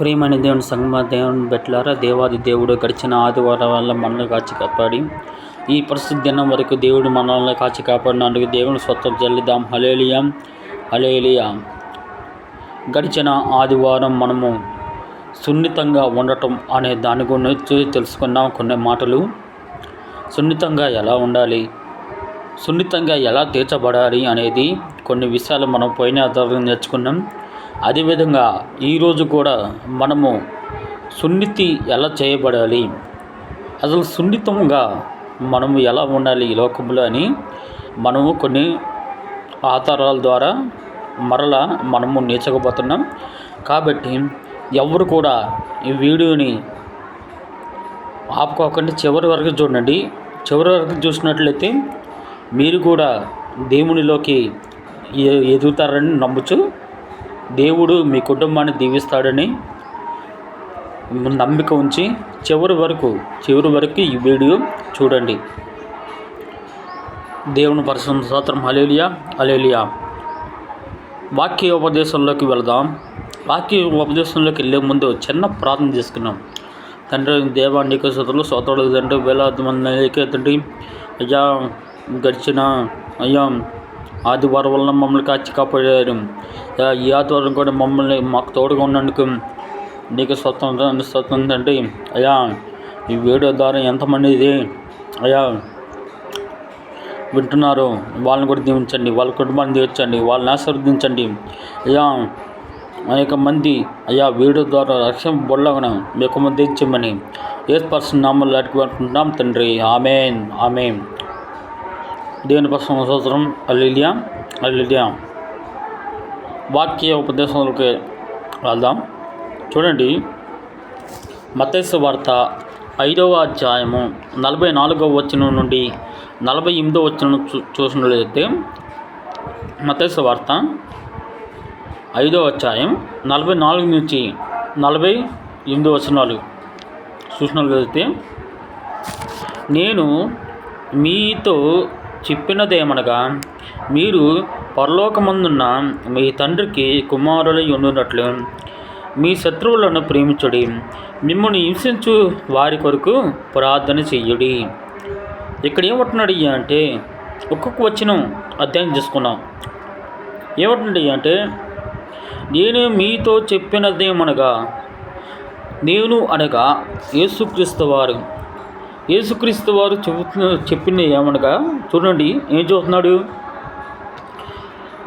ప్రియమైన దేవుని సంగమ దేవుని బెట్లారా దేవాది దేవుడు గడిచిన ఆదివారం వల్ల మనల్ని కాచి కాపాడి ఈ పరిస్థితి దినం వరకు దేవుడు మనల్ని కాచి కాపాడినందుకు దేవుని స్వత్వం చెల్లిద్దాం. హలేలియా హలేలియా గడిచిన ఆదివారం మనము సున్నితంగా ఉండటం అనే దాని గురించి తెలుసుకున్నాం. కొన్ని మాటలు. సున్నితంగా ఎలా ఉండాలి? సున్నితంగా ఎలా తీర్చబడాలి అనేది కొన్ని విషయాలు మనం పోయిన తరగతి నేర్చుకున్నాం. అదేవిధంగా ఈరోజు కూడా మనము సున్నితి ఎలా చేయబడాలి? అసలు సున్నితంగా మనము ఎలా ఉండాలి ఈ లోకంలో అని మనము కొన్ని ఆధారాల ద్వారా మరలా మనము నేర్చకపోతున్నాం కాబట్టి ఎవరు కూడా ఈ వీడియోని ఆపుకోకండి. చివరి వరకు చూడండి. చివరి వరకు చూసినట్లయితే మీరు కూడా దేవునిలోకి ఎదుగుతారని నమ్ముచు దేవుడు మీ కుటుంబాన్ని దీవిస్తాడని నమ్మిక ఉంచి చివరి వరకు చివరి వరకు ఈ వీడియో చూడండి. దేవుని పరిశుద్ధ స్తోత్రం. అలేలియా అలేలియా వాక్య ఉపదేశంలోకి వెళదాం. వాక్య ఉపదేశంలోకి వెళ్ళే ముందు చిన్న ప్రార్థన చేసుకున్నాం తండ్రి దేవా నీకు సుతులు సోతలు తండ్రి వేలాది మంది తండ్రి అయ్యా గడిచిన అయ్యా ఆదివారం వల్ల మమ్మల్ని కాచి కాపాడారు. ఈ ఆదివారం కూడా మమ్మల్ని మాకు తోడుగా ఉన్నందుకు నీకు స్వతంత్ర స్వతంత్రం తండ్రి అయ్యా ఈ వీడియో ద్వారా ఎంతమంది ఇది అయ్యా వింటున్నారు వాళ్ళని కూడా దీవించండి వాళ్ళ కుటుంబాన్ని దీవించండి వాళ్ళని ఆశీర్వదించండి. అయ్యా అనేక మంది అయ్యా వీడియో ద్వారా రక్షణ బొల్లగన మీకు మంది ఇచ్చమని ఏ పర్సన్ నామలు అడుగుకుంటున్నాం తండ్రి. Amen amen. దేవుని పర్సన సంవత్సరం అల్లిలియా అల్లిలియా. వాక్య ఉపదేశంలోకి వెళ్దాం. చూడండి. మతేసు వార్త ఐదవ అధ్యాయము నలభై నాలుగవ వచనం నుండి నలభై ఎనిమిదవ వచనం చూ చూసినట్లయితే మతేసు వార్త ఐదవ అధ్యాయం నలభై నాలుగు నుంచి నలభై ఎనిమిది వచనాలు చూసినట్లయితే నేను మీతో చెప్పినదేమనగా మీరు పరలోకమందున్న మీ తండ్రికి కుమారులై ఉండునట్లు. మీ శత్రువులను ప్రేమించుడి. మిమ్మల్ని హింసించు వారి కొరకు ప్రార్థన చెయ్యుడి ఇక్కడ ఏమంటున్నాడు అంటే ఒక్కొక్క వచ్చిన అధ్యయనం చేసుకున్నాం. ఏమంటున్నాడు అంటే నేను మీతో చెప్పినదేమనగా నేను అనగా యేసుక్రీస్తు వారు యేసుక్రీస్తు వారు చెబుతున్న చెప్పిన ఏమనగా చూడండి ఏం చూస్తున్నాడు?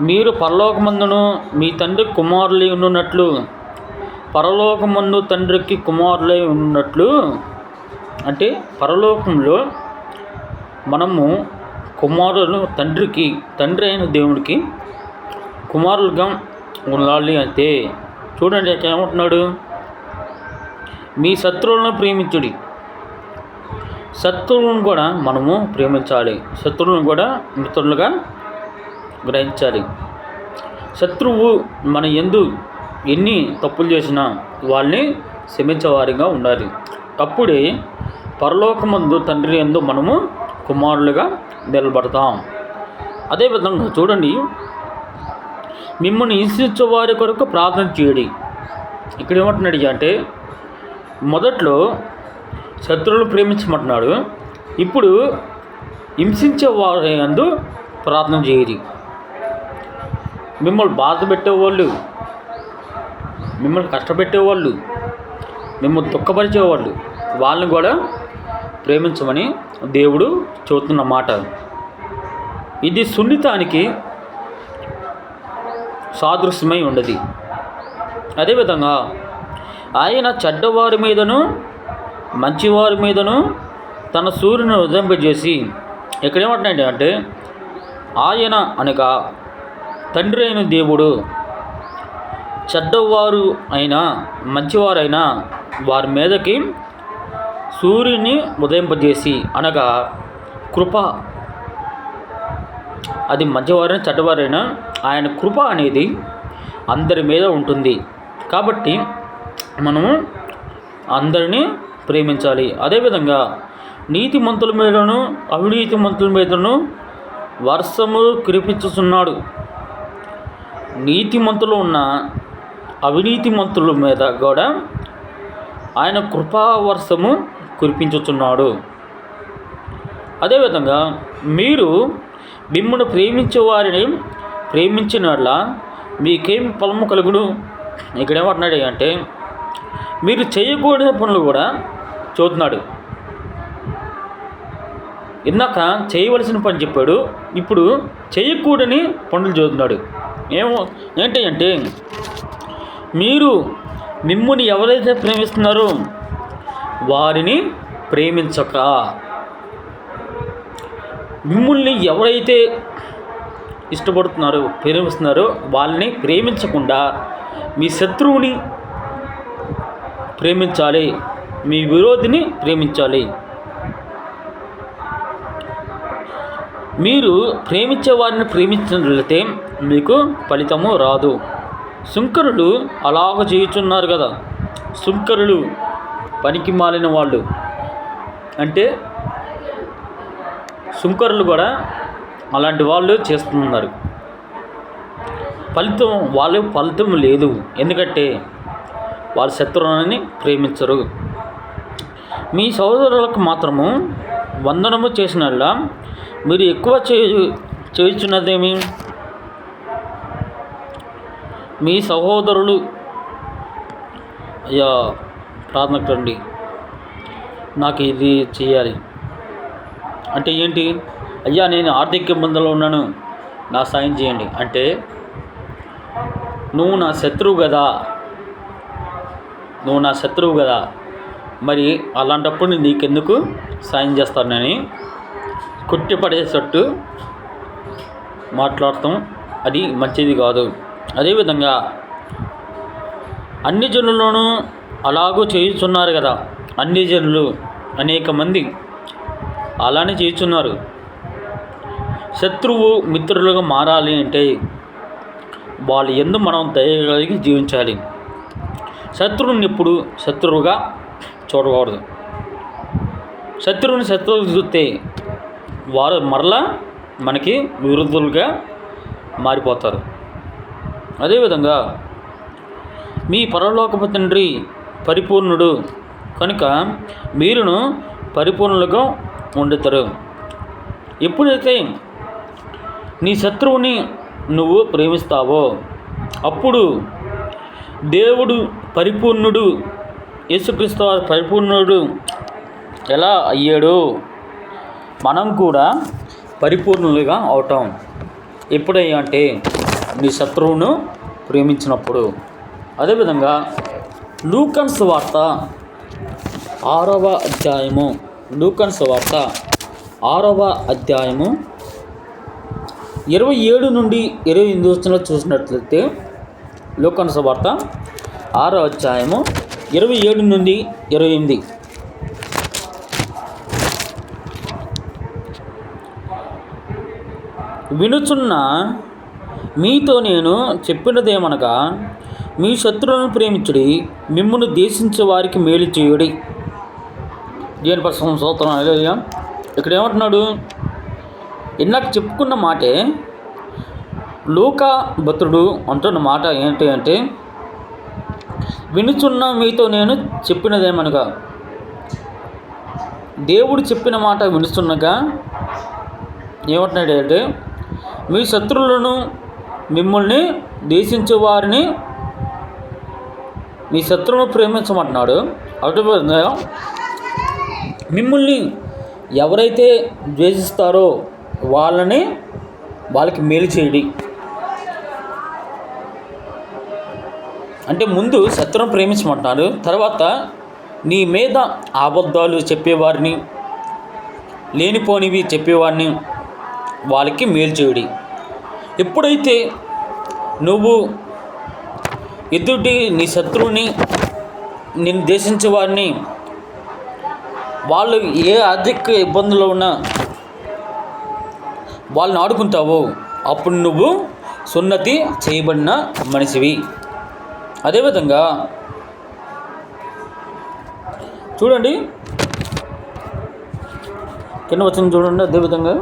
మీరు పరలోకమందును మీ తండ్రి కుమారులై ఉన్నట్లు పరలోకమందు తండ్రికి కుమారులై ఉన్నట్లు అంటే పరలోకంలో మనము కుమారులు తండ్రికి తండ్రి అయిన దేవుడికి కుమారులుగా ఉండాలి అంతే చూడండి ఏమంటున్నాడు? మీ శత్రువులను ప్రేమించుడి. శత్రువులను కూడా మనము ప్రేమించాలి. శత్రువులను కూడా మిత్రులుగా గ్రహించాలి. శత్రువు మన ఎందు ఎన్ని తప్పులు చేసినా వాళ్ళని క్షమించేవారిగా ఉండాలి. అప్పుడే పరలోకమందు తండ్రి ఎందు మనము కుమారులుగా నిలబడతాం. అదేవిధంగా చూడండి. మిమ్మల్ని హింసించే వారి కొరకు ప్రార్థన చేయడి. ఇక్కడ ఏమంటున్నాడు అంటే మొదట్లో శత్రువులు ప్రేమించమంటున్నాడు. ఇప్పుడు హింసించే వారి అందు ప్రార్థన చేయరు మిమ్మల్ని బాధ పెట్టేవాళ్ళు మిమ్మల్ని కష్టపెట్టేవాళ్ళు మిమ్మల్ని దుఃఖపరిచేవాళ్ళు వాళ్ళని కూడా ప్రేమించమని దేవుడు చెబుతున్న మాట. ఇది సున్నితానికి సాదృశ్యమై ఉండదు. అదేవిధంగా ఆయన చెడ్డవారి మీదను మంచివారి మీదను తన సూర్యుని ఉదంపజేసి ఇక్కడ ఏమంటున్నాడు అంటే ఆయన అనగా తండ్రి అయిన దేవుడు చెడ్డవారు అయినా మంచివారైనా వారి మీదకి సూర్యుని ఉదయింపజేసి అనగా కృప అది మంచివారైనా చెడ్డవారైనా ఆయన కృప అనేది అందరి మీద ఉంటుంది. కాబట్టి మనము అందరినీ ప్రేమించాలి. అదేవిధంగా నీతిమంతుల మీదను అవినీతిమంతుల మీదను వర్షము కురిపించుచున్నాడు. నీతిమంతులు ఉన్న అవినీతిమంతుల మీద కూడా ఆయన కృపావర్షము కురిపించుచున్నాడు. అదేవిధంగా మీరు మిమ్మల్ని ప్రేమించే వారిని ప్రేమించినట్ల మీకేం ఫలము కలుగును? ఇక్కడేమంటున్నాడు అంటే మీరు చేయకూడని పనులు కూడా చూస్తున్నాడు ఇందాక చేయవలసిన పని చెప్పాడు. ఇప్పుడు చేయకూడని పనులు చూస్తున్నాడు ఏమో ఏంటి అంటే మీరు మిమ్ముని ఎవరైతే ప్రేమిస్తున్నారో వారిని ప్రేమించక. మిమ్మల్ని ఎవరైతే ఇష్టపడుతున్నారో ప్రేమిస్తున్నారో వాళ్ళని ప్రేమించకుండా మీ శత్రువుని ప్రేమించాలి. మీ విరోధిని ప్రేమించాలి. మీరు ప్రేమించే వారిని ప్రేమించినట్లయితే మీకు ఫలితము రాదు. శుంకరులు అలాగ చేయుచున్నారు కదా. శుంకరులు పనికి మాలిన వాళ్ళు. అంటే శుంకరులు కూడా అలాంటి వాళ్ళు చేస్తున్నారు. ఫలితం వాళ్ళు ఫలితం లేదు. ఎందుకంటే వారి శత్రువులని ప్రేమించరు. మీ సహోదరులకు మాత్రము వందనము చేసినలా మీరు ఎక్కువ చేయు చేయుచున్నదేమి? మీ సహోదరులు అయ్యా ప్రార్థనకు నాకు ఇది చేయాలి. అంటే ఏంటి? అయ్యా నేను ఆర్థిక ఇబ్బందుల్లో ఉన్నాను. నా సాయం చేయండి. అంటే నువ్వు నా శత్రువు కదా. నువ్వు నా శత్రువు కదా. మరి అలాంటప్పుడు నేను నీకెందుకు సాయం చేస్తానని కొట్టిపడేటట్టు మాట్లాడటం అది మంచిది కాదు. అదేవిధంగా అన్ని జనులను అలాగూ చేయుచున్నారు కదా. అన్ని జనులు అనేక మంది అలానే చేయుచున్నారు. శత్రువు మిత్రులుగా మారాలి అంటే వాళ్ళ ఎందు మనం దయగలిగి జీవించాలి. శత్రువుని ఎప్పుడు శత్రువుగా చూడకూడదు. శత్రువుని శత్రువులు చూస్తే వారు మరలా మనకి విరుద్ధులుగా మారిపోతారు. అదేవిధంగా మీ పరలోకపు తండ్రి పరిపూర్ణుడు కనుక మీరును పరిపూర్ణులుగా ఉండుతారు. ఎప్పుడైతే నీ శత్రువుని నువ్వు ప్రేమిస్తావో అప్పుడు దేవుడు పరిపూర్ణుడు యేసుక్రీస్తు వారు పరిపూర్ణుడు ఎలా అయ్యాడు? మనం కూడా పరిపూర్ణులుగా అవటం ఎప్పుడయ్యా అంటే నీ శత్రువును ప్రేమించినప్పుడు అదేవిధంగా లూకన్స్ వార్త ఆరవ అధ్యాయము లూకన్స్ వార్త ఆరవ అధ్యాయము ఇరవై ఏడు నుండి ఇరవై ఎనిమిది వచ్చిన చూసినట్లయితే లూకన్స్ వార్త ఆరో అధ్యాయము ఇరవై ఏడు నుండి ఇరవై ఎనిమిది. వినుచున్న మీతో నేను చెప్పినదేమనగా మీ శత్రువులను ప్రేమించుడి మిమ్మల్ని దేశించే వారికి మేలు చేయుడి. దేని పర్సం సూత్రం అయ్యా ఇక్కడ ఏమంటున్నాడు ఇందాక చెప్పుకున్న మాటే లోకా భద్రుడు అంటున్న మాట ఏంటి అంటే వినుచున్న మీతో నేను చెప్పినదేమనగా దేవుడు చెప్పిన మాట వినుచున్నగా ఏమంటున్నాడు అంటే మీ శత్రువులను మిమ్మల్ని దేశించే వారిని మీ శత్రువును ప్రేమించమంటున్నాడు. అటు మిమ్మల్ని ఎవరైతే ద్వేషిస్తారో వాళ్ళని వాళ్ళకి మేలు చేయడి. అంటే ముందు శత్రువును ప్రేమించమంటున్నారు తర్వాత నీ మీద అబద్ధాలు చెప్పేవారిని లేనిపోనివి చెప్పేవారిని వాళ్ళకి మేలు చేయుడి. ఎప్పుడైతే నువ్వు ఎదుటి నీ శత్రువుని నేను దేశించే వారిని వాళ్ళు ఏ ఆర్థిక ఇబ్బందులు ఉన్నా వాళ్ళని ఆడుకుంటావో అప్పుడు నువ్వు సున్నతి చేయబడిన మనిషివి. అదేవిధంగా చూడండి. కింద వచ్చింది చూడండి అదేవిధంగా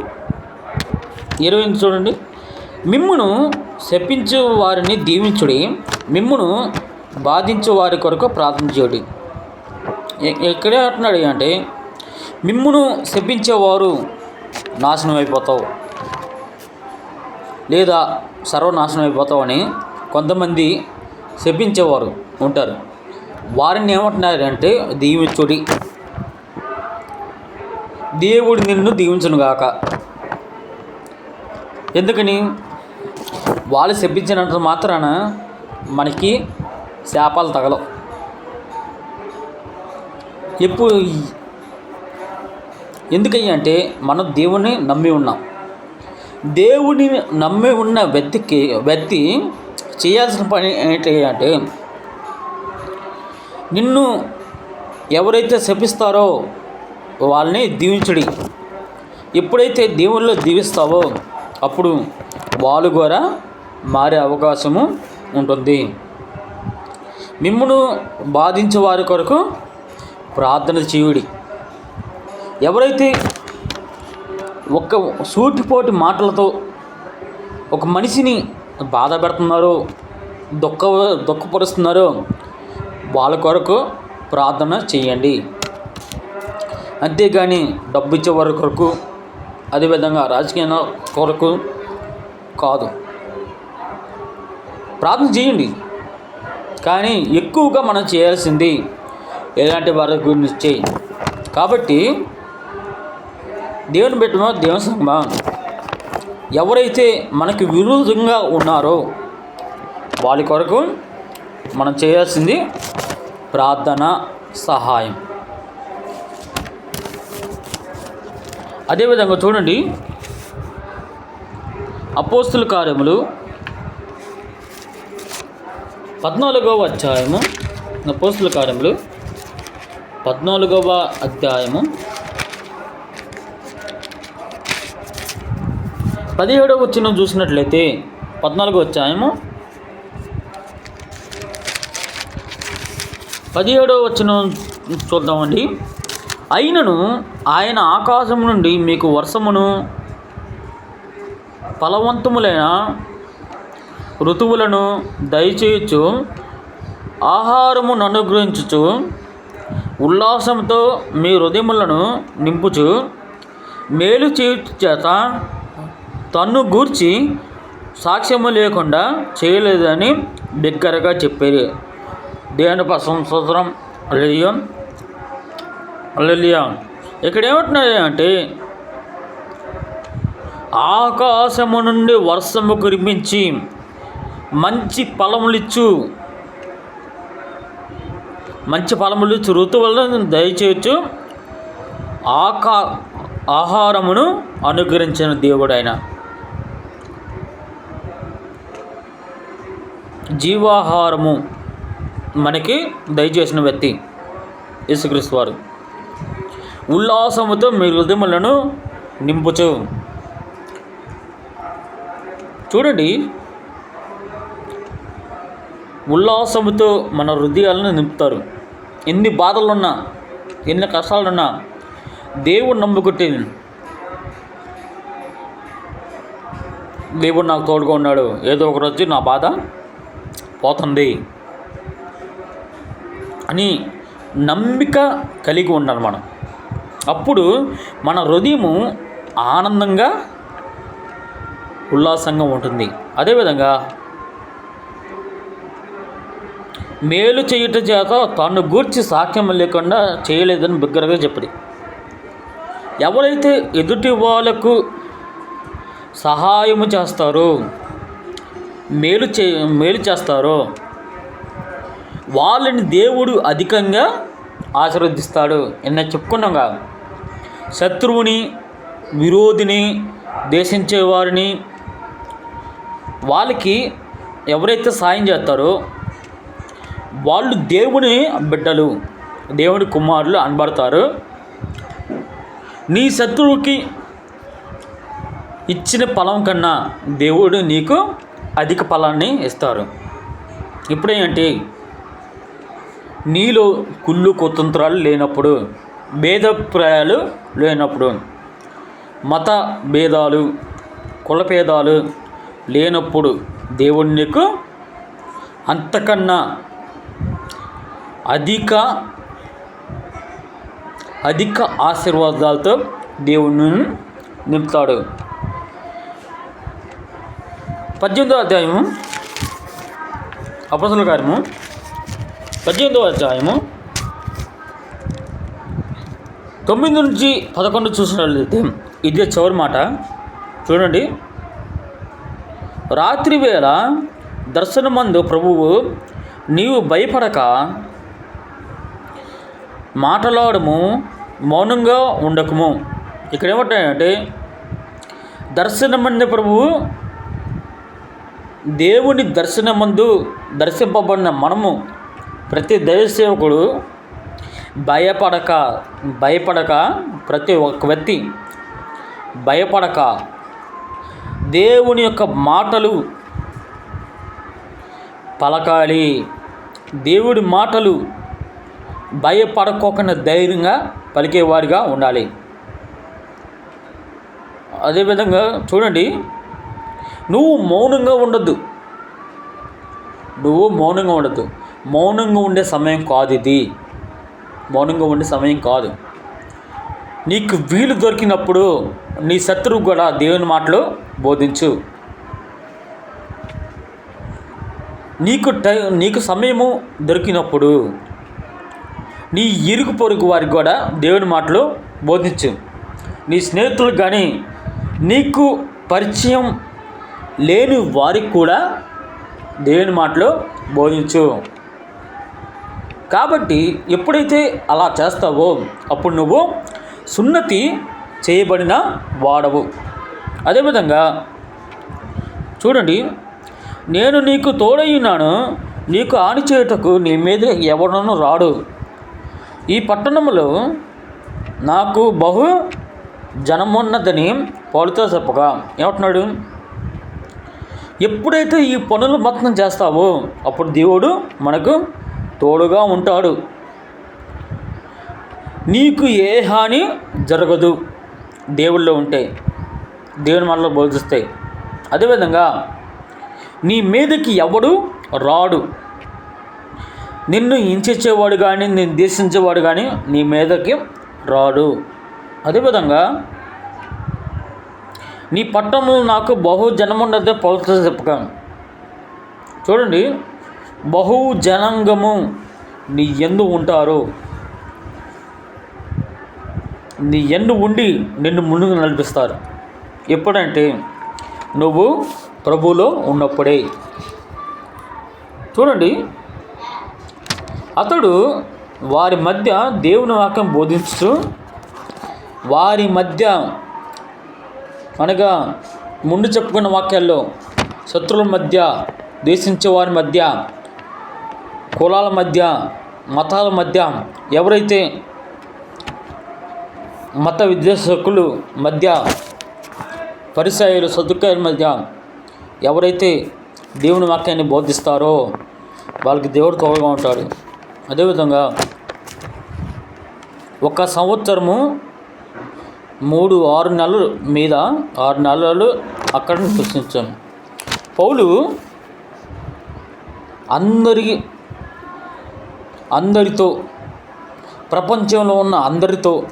ఇరవై చూడండి. మిమ్మును శపించు వారిని దీవించుడి మిమ్మును బాధించే వారి కొరకు ప్రార్థన చేయుడి. ఎక్కడే అంటున్నాడు అంటే మిమ్మును శపించేవారు నాశనం అయిపోతావు లేదా సర్వనాశనం అయిపోతావు అని కొంతమంది శపించేవారు ఉంటారు. వారిని ఏమంటున్నారంటే దీవించుడి. దేవుడు నిన్ను దీవించునుగాక ఎందుకని? వాళ్ళు శపించినంత మాత్రాన మనకి శాపాలు తగలవు. ఎప్పుడు ఎందుకయ్యా అంటే మనం దేవుణ్ణి నమ్మి ఉన్నాం. దేవుని నమ్మి ఉన్న వ్యక్తికి వ్యక్తి చేయాల్సిన పని ఏంటి అంటే నిన్ను ఎవరైతే శపిస్తారో వాళ్ళని దీవించడి. ఎప్పుడైతే దేవుళ్ళు దీవిస్తావో అప్పుడు వాళ్ళు కూడా మారే అవకాశము ఉంటుంది. మిమ్మును బాధించే వారి కొరకు ప్రార్థన చేయుడి. ఎవరైతే ఒక్క సూటిపోటి మాటలతో ఒక మనిషిని బాధ పెడుతున్నారు దుఃఖ దుఃఖపరుస్తున్నారో. వాళ్ళ కొరకు ప్రార్థన చేయండి. అంతేగాని డబ్బు ఇచ్చే వారి కొరకు అదేవిధంగా రాజకీయ కొరకు కాదు. ప్రార్థన చేయండి. కానీ ఎక్కువగా మనం చేయాల్సింది ఎలాంటి వారి గురించి. కాబట్టి దేవుని పెట్టిన దేవుని సంగమా ఎవరైతే మనకి విరోధంగా ఉన్నారో వాళ్ళ కొరకు మనం చేయాల్సింది ప్రార్థన సహాయం. అదేవిధంగా చూడండి అపోస్తుల కార్యములు పద్నాలుగవ అధ్యాయము అపోస్తుల కార్యములు పద్నాలుగవ అధ్యాయము. పదిహేడవ వచ్చిన చూసినట్లయితే పద్నాలుగు వచ్చాయము పదిహేడవ వచ్చిన చూద్దామండి. అయినను ఆయన ఆకాశం నుండి మీకు వర్షమును ఫలవంతములైన ఋతువులను దయచేయచ్చు ఆహారమును అనుగ్రహించుచు ఉల్లాసంతో మీ హృదయములను నింపుచు మేలు చేయుట చేత తన్ను గూర్చి సాక్ష్యము లేకుండా చేయలేదని బిగ్గరగా చెప్పేది. దేవుని సూత్రం అల్లెలియా. అల్లెలియా. ఇక్కడ ఏమంటున్నాయి అంటే ఆకాశము నుండి వర్షము కురిపించి మంచి ఫలములిచ్చు. మంచి ఫలములు ఇచ్చు ఋతువులను దయచేయచ్చు. ఆకా ఆహారమును అనుగ్రహించిన దేవుడు జీవాహారము మనకి దయచేసిన వ్యక్తి యేసుక్రీస్తు వారు. ఉల్లాసముతో మీ హృదయములను నింపుచు. చూడండి. ఉల్లాసముతో మన హృదయాలను నింపుతారు. ఎన్ని బాధలున్నా ఎన్ని కష్టాలున్నా దేవుడు నమ్ముకుంటే దేవుడు నాకు తోడుగా ఉన్నాడు. ఏదో ఒక రోజు నా బాధ పోతుంది అని నమ్మిక కలిగి ఉండాలి మనం అప్పుడు మన హృదయము ఆనందంగా ఉల్లాసంగా ఉంటుంది. అదేవిధంగా మేలు చేయుట చేత తాను గూర్చి సాక్ష్యం లేకుండా చేయలేదని బిగ్గరగా చెప్పింది ఎవరైతే ఎదుటి వాళ్ళకు సహాయము చేస్తారో మేలు చే మేలు చేస్తారో? వాళ్ళని దేవుడు అధికంగా ఆశీర్వదిస్తాడు. నిన్న చెప్పుకున్నాగా శత్రువుని విరోధిని దేశించేవారిని వాళ్ళకి ఎవరైతే సాయం చేస్తారో వాళ్ళు దేవుని బిడ్డలు దేవుని కుమారులు అనబడతారు. నీ శత్రువుకి ఇచ్చిన ఫలం కన్నా దేవుడు నీకు అధిక ఫలాన్ని ఇస్తారు. ఇప్పుడేంటి నీలో కుళ్ళు కుతంత్రాలు లేనప్పుడు భేదప్రాయాలు లేనప్పుడు మత భేదాలు కులభేదాలు లేనప్పుడు దేవుడు నీకు అంతకన్నా అధిక అధిక ఆశీర్వాదాలతో దేవుణ్ణి నింపుతాడు. పద్దెనిమిదో అధ్యాయము అపసల కార్యము. పద్దెనిమిదో అధ్యాయము తొమ్మిది నుంచి పదకొండు చూసినట్లయితే ఇదే చివరి మాట. చూడండి. రాత్రి వేళ దర్శనమందు ప్రభువు నీవు భయపడక మాటలాడము మౌనంగా ఉండకము. ఇక్కడ ఏమంటాయంటే దర్శనమంది ప్రభువు దేవుని దర్శనమందు దర్శింపబడిన మనము ప్రతి దైవసేవకుడు భయపడక భయపడక ప్రతి ఒక్క వ్యక్తి భయపడక దేవుని యొక్క మాటలు పలకాలి. దేవుడి మాటలు భయపడకోకుండా ధైర్యంగా పలికేవారిగా ఉండాలి. అదేవిధంగా చూడండి నువ్వు మౌనంగా ఉండొద్దు. నువ్వు మౌనంగా ఉండద్దు. మౌనంగా ఉండే సమయం కాదు ఇది. మౌనంగా ఉండే సమయం కాదు. నీకు వీలు దొరికినప్పుడు నీ శత్రువు కూడా దేవుని మాటలు బోధించు. నీకు టై నీకు సమయము దొరికినప్పుడు నీ ఇరుగు పొరుగు వారికి కూడా దేవుని మాటలు బోధించు. నీ స్నేహితులకు కానీ నీకు పరిచయం లేని వారికి కూడా దేవుని మాటలు బోధించు. కాబట్టి ఎప్పుడైతే అలా చేస్తావో అప్పుడు నువ్వు సున్నతి చేయబడిన వాడవు. అదేవిధంగా చూడండి నేను నీకు తోడయ్యున్నాను నీకు ఆని చేయుటకు నీ మీద ఎవడనూ రాడు. ఈ పట్టణంలో నాకు బహు జనమున్నదని పౌలతో చెప్పగా. ఏమంటున్నాడు? ఎప్పుడైతే ఈ పనులు మొత్తం చేస్తావో అప్పుడు దేవుడు మనకు తోడుగా ఉంటాడు. నీకు ఏ హాని జరగదు. దేవుళ్ళు ఉంటే దేవుని మనలో బోధిస్తాయి అదేవిధంగా నీ మీదకి ఎవడు రాడు. నిన్ను హింసించేవాడు కానీ నిన్ను దేశించేవాడు కానీ నీ మీదకి రాడు. అదేవిధంగా నీ పట్టణంలో నాకు బహు జనముండదే పౌరుతో చెప్పక చూడండి బహు జనాంగము నీ ఎందు ఉంటారు. నీ ఎండు ఉండి నిన్ను ముందుకు నడిపిస్తారు. ఎప్పుడంటే నువ్వు ప్రభువులో ఉన్నప్పుడే. చూడండి అతడు వారి మధ్య దేవుని వాక్యం బోధిస్తూ వారి మధ్య అనగా ముందు చెప్పుకున్న వాక్యాల్లో శత్రువుల మధ్య దేశించే వారి మధ్య కులాల మధ్య మతాల మధ్య ఎవరైతే మత విద్వేషకులు మధ్య పరిసయులు సదుకాయల మధ్య ఎవరైతే దేవుని వాక్యాన్ని బోధిస్తారో వాళ్ళకి దేవుడు తోడుగా ఉంటాడు. అదేవిధంగా ఒక సంవత్సరము మూడు ఆరు నెలలు మీద ఆరు నెలలు అక్కడ నివసించాను పౌలు అందరికి అందరితో ప్రపంచంలో ఉన్న అందరితో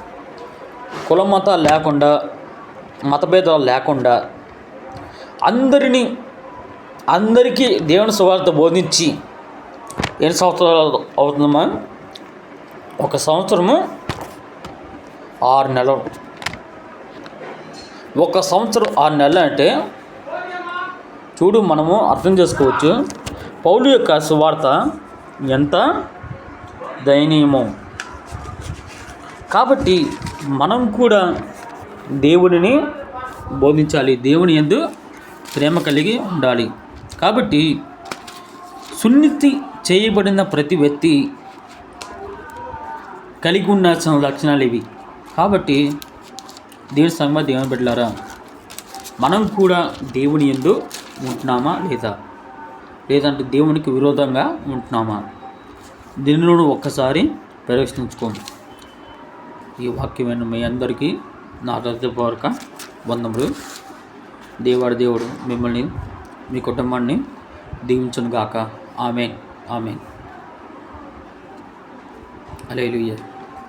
కులమత లేకుండా మతభేదాలు లేకుండా అందరినీ అందరికీ దేవుని సువార్త బోధించి ఎన్ని సంవత్సరాలు అవుతుందమ్మా? ఒక సంవత్సరము ఆరు నెలలు. ఒక సంవత్సరం ఆరు నెలలు అంటే చూడు మనము అర్థం చేసుకోవచ్చు. పౌలు యొక్క సువార్త ఎంత? దయనీయమో. కాబట్టి మనం కూడా దేవుడిని బోధించాలి. దేవుని ఎందు ప్రేమ కలిగి ఉండాలి. కాబట్టి సున్నితి చేయబడిన ప్రతి వ్యక్తి కలిగి ఉండాల్సిన లక్షణాలు ఇవి. కాబట్టి దేవుని సంగతి దేవుని పెట్టారా మనం కూడా దేవుని ఎందు ఉంటున్నామా లేదా? లేదంటే దేవునికి విరోధంగా ఉంటున్నామా? దీనిలో ఒక్కసారి పరీక్షించుకోండి. ఈ వాక్యమైన మీ అందరికీ నా హృదయపూర్వక వందములు. దేవాడి దేవుడు మిమ్మల్ని మీ కుటుంబాన్ని దీవించను గాక. ఆమె ఆమె అలేలుయ్య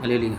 అలేలుయ్య